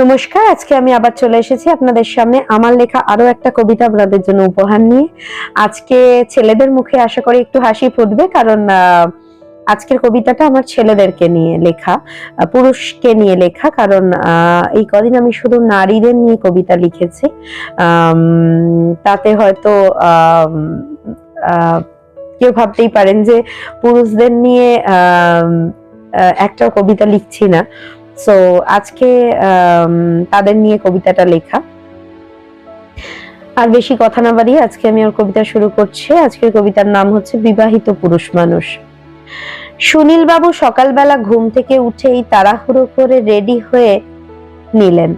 নমস্কার, আজকে আমি আবার চলে এসেছি আপনাদের সামনে আমার লেখা আরও একটা কবিতা আপনাদের জন্য উপহার নিয়ে। আজকে ছেলেদের মুখে আশা করি একটু হাসি ফুটবে কারণ আজকের কবিতাটা আমার ছেলেদেরকে নিয়ে লেখা পুরুষকে নিয়ে লেখা কারণ এই কদিন আমি শুধু নারীদের নিয়ে কবিতা লিখেছি। তাতে হয়তো কেউ ভাবতেই পারেন যে পুরুষদের নিয়ে একটা কবিতা লিখছি না। সো আজকে তাদের নিয়ে কবিতাটা লেখা। আর বেশি কথা না বাড়িয়ে আজকে আমি ওর কবিতা শুরু করছি। আজকের কবিতার নাম হচ্ছে বিবাহিত পুরুষ মানুষ। সুনীল বাবু সকালবেলা ঘুম থেকে উঠেই তাড়াহুড়ো করে রেডি হয়ে নিলেন।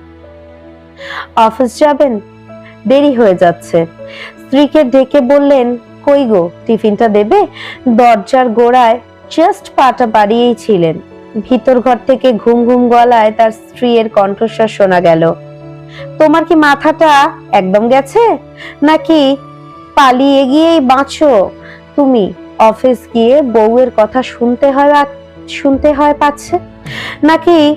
অফিস যাবেন? দেরি হয়ে যাচ্ছে। স্ত্রীকে ডেকে বললেন, কই গো, টিফিনটা দেবে? দরজার গোড়ায় জাস্ট পাটা বাড়িয়েই ছিলেন। ভিতর ঘর থেকে ঘুম ঘুম গলায় তার স্ত্রীর কণ্ঠস্বর শোনা গেল। তোমার কি মাথাটা একদম গেছে? নাকি পালিয়ে গিয়েই বাঁচো? তুমি অফিস গিয়ে বউয়ের কথা শুনতে হয় শুনতে হয় পাচ্ছে? নাকি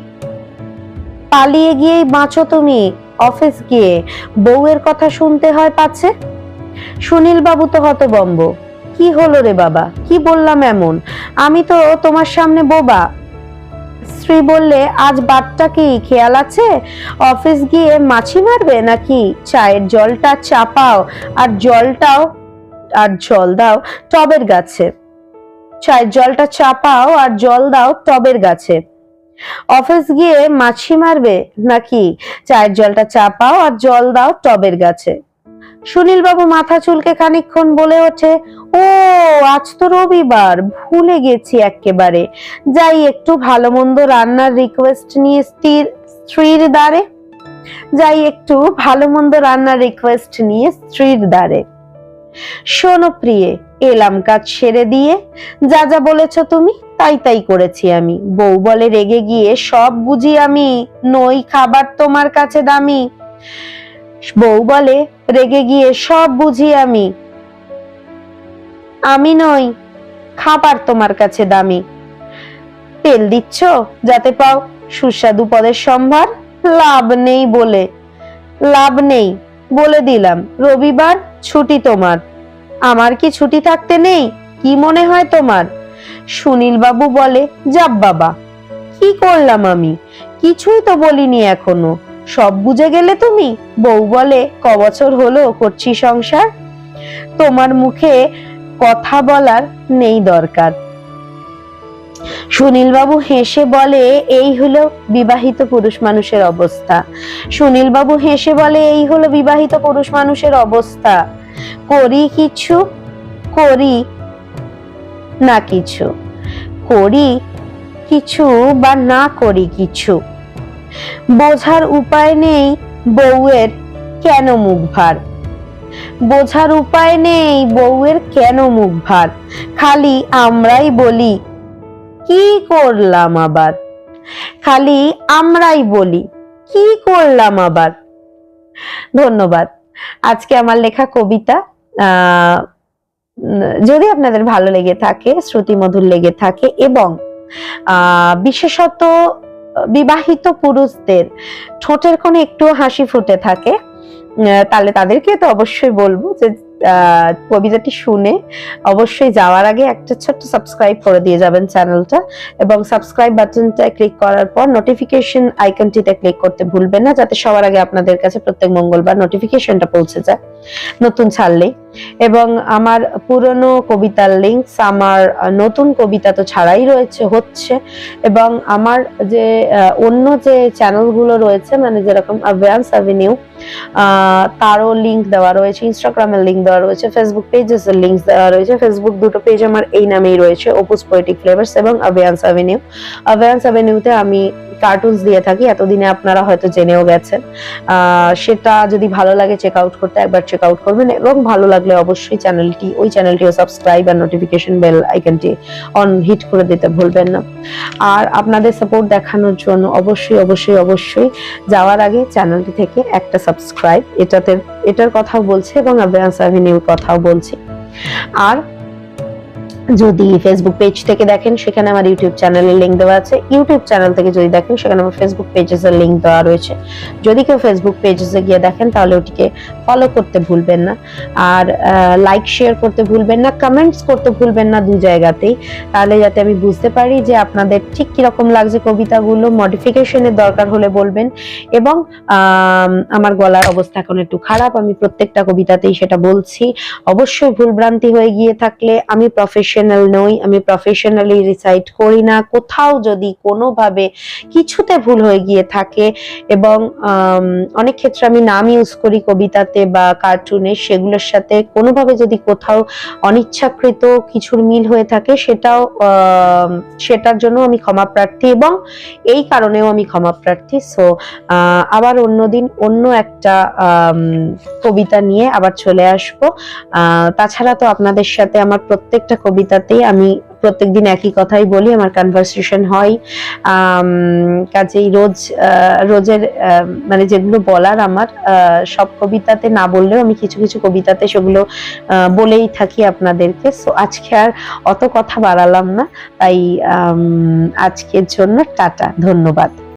পালিয়ে গিয়েই বাঁচো তুমি অফিস গিয়ে বউয়ের কথা শুনতে হয় পাচ্ছে? সুনীল বাবু তো হতবম্ব। কি হলো রে বাবা? কি বললাম এমন? আমি তো তোমার সামনে বোবা। স্ত্রী বললে, আজ বাদটা কি খেয়াল আছে? অফিস গিয়ে মাছি মারবে নাকি? চায়ের জলটা চাপাও, আর জলটাও, আর জল দাও টবের গাছে। চায়ের জলটা চাপাও, আর জল দাও টবের গাছে। অফিস গিয়ে মাছি মারবে নাকি? চায়ের জলটা চাপাও, আর জল দাও টবের গাছে। সুনীল বাবু মাথা চুলকে খানিকক্ষণ বলে ওঠে, ও, আজ তো রবিবার, ভুলে গেছি এক্কেবারে যাই, একটু ভালো মন্দ রান্নার রিকোয়েস্ট নিয়ে স্ত্রীর স্ত্রীর দ্বারে। যাই, একটু ভালো মন্দ রান্নার রিকোয়েস্ট নিয়ে স্ত্রীর দ্বারে। শোনো প্রিয়ে, এলাম কাজ সেরে দিয়ে, যা যা বলেছ তুমি, তাই তাই করেছি আমি। বউ বলে রেগে গিয়ে সব বুঝি আমি, নই খাবার তোমার কাছে দামি। বউ বলে, রেগে গিয়ে সব বুঝি আমি। আমি নই, খাবার তোমার কাছে দামি। তেল দিচ্ছ, যাতে পাও সুস্বাদু পদের সম্ভার? লাভ নেই বলে। লাভ নেই, বলে দিলাম, রবিবার ছুটি তোমার। আমার কি ছুটি থাকতে নেই? কি মনে হয় তোমার? সুনীল বাবু বলে যাব বাবা, কি করলাম আমি? কিছুই তো বলিনি এখনও। সব বুঝে গেলে তুমি? বউ বলে ক বছর হলো, করছি সংসার। তোমার মুখে কথা বলার নেই দরকার। সুনীল বাবু হেসে বলে, এই হলো বিবাহিত পুরুষ মানুষের অবস্থা। সুনীল বাবু হেসে বলে, এই হলো বিবাহিত পুরুষ মানুষের অবস্থা। করি কিছু? করি না কিছু। করি কিছু বা না করি কিছু? বোঝার উপায় নেই বউয়ের কেন মুখ ভার? বোঝার উপায় নেই বউয়ের কেন মুখ ভার? খালি আমরাই বলি, কি করলাম আবার? খালি আমরাই বলি, কি করলাম আবার? ধন্যবাদ। আজকে আমার লেখা কবিতা যদি আপনাদের ভালো লেগে থাকে শ্রুতি মধুর লেগে থাকে এবং বিশেষত বিবাহিত পুরুষদের ঠোঁটের কোণে একটু হাসি ফুটে থাকে তাহলে তাদেরকে তো অবশ্যই বলব যে কবিতাটি শুনে অবশ্যই যাওয়ার আগে একটা ছোট্ট সাবস্ক্রাইব করে দিয়ে যাবেন চ্যানেলটা এবং সাবস্ক্রাইব বাটনটা ক্লিক করার পর নোটিফিকেশন আইকনটিতে ক্লিক করতে ভুলবেন না, যাতে সবার আগে আপনাদের কাছে প্রত্যেক মঙ্গলবার নোটিফিকেশনটা পৌঁছে যায়। নতুন ছাড়লেই। এবং আমার পুরনো কবিতার লিঙ্কস আমার নতুন কবিতা তো ছাড়াই রয়েছে, হচ্ছে। এবং আমার যে অন্য যে চ্যানেলগুলো রয়েছে মানে যেরকম অ্যাডভান্স অ্যাভিনিউ তারও লিংক দেওয়া রয়েছে ইনস্টাগ্রামের লিংক দেওয়া রয়েছে ফেসবুক পেজেস এর লিংক দেওয়া রয়েছে। ফেসবুক দুটো পেজ আমার এই নামেই রয়েছে ওপুস পোয়েটিক ফ্লেভার্স এবং অ্যাভিয়ান্স অ্যাভিনিউ অ্যাভিয়ান্স অ্যাভিনিউতে আমি কার্টুনস দিয়ে থাকি, এতদিনে আপনারা হয়তো জেনেও গেছেন। সেটা যদি ভালো লাগে চেক আউট করতে একবার চেক আউট করবেন এবং ভালো লাগলে অবশ্যই চ্যানেলটি, ওই চ্যানেলটিও সাবস্ক্রাইব আর নোটিফিকেশন বেল আইকনটি অন হিট করে দিতে ভুলবেন না। আর আপনাদের সাপোর্ট দেখানোর জন্য অবশ্যই অবশ্যই অবশ্যই যাওয়ার আগে চ্যানেলটি থেকে একটা সাবস্ক্রাইব এটাতে, এটার কথাও বলছি এবং অ্যাভিয়ান্স অ্যাভিনিউর কথাও বলছি। আর যদি ফেসবুক পেজ থেকে দেখেন, সেখানে আমার ইউটিউব চ্যানেলের লিংক দেওয়া আছে। ইউটিউব চ্যানেল থেকে যদি দেখেন, সেখানে আমার ফেসবুক পেজেসের লিংক দেওয়া রয়েছে। যদি কেউ ফেসবুক পেজেসে গিয়ে দেখেন, তাহলে ওটিকে ফলো করতে ভুলবেন না। আর লাইক শেয়ার করতে ভুলবেন না কমেন্টস করতে ভুলবেন না দু জায়গাতেই। তাহলে যাতে আমি বুঝতে পারি যে আপনাদের ঠিক কীরকম লাগছে কবিতাগুলো মডিফিকেশনের দরকার হলে বলবেন। এবং আম, আমার গলার অবস্থা এখন একটু খারাপ আমি প্রত্যেকটা কবিতাতেই সেটা বলছি। অবশ্যই ভুলভ্রান্তি হয়ে গিয়ে থাকলে আমি প্রফেশনাল নই আমি প্রফেশনালি রিসাইট করি না। কোথাও যদি কোনোভাবে কিছুতে ভুল হয়ে গিয়ে থাকে এবং অনেক ক্ষেত্রে আমি নাম ইউজ করি কবিতাতে। বা কার্টুনে সেগুলোর সাথে কোনোভাবে যদি কোথাও অনিচ্ছাকৃত কিছুর মিল হয়ে থাকে, সেটাও সেটার জন্য আমি ক্ষমা প্রার্থী এবং এই কারণেও আমি ক্ষমা প্রার্থী। সো আবার অন্যদিন অন্য একটা কবিতা নিয়ে আবার চলে আসব। তাছাড়া তো আপনাদের সাথে আমার প্রত্যেকটা কবিতাতেই আমি প্রত্যেকদিন একই কথাই বলি, আমার কনভারসেশন হয়। কাজেই রোজ রোজের মানে যেগুলো বলার আমার সব কবিতাতে না বললেও আমি কিছু কিছু কবিতাতে সেগুলো বলেই থাকি আপনাদেরকে। সো আজকে আর অত কথা বাড়ালাম না। তাই আজকের জন্য টাটা, ধন্যবাদ।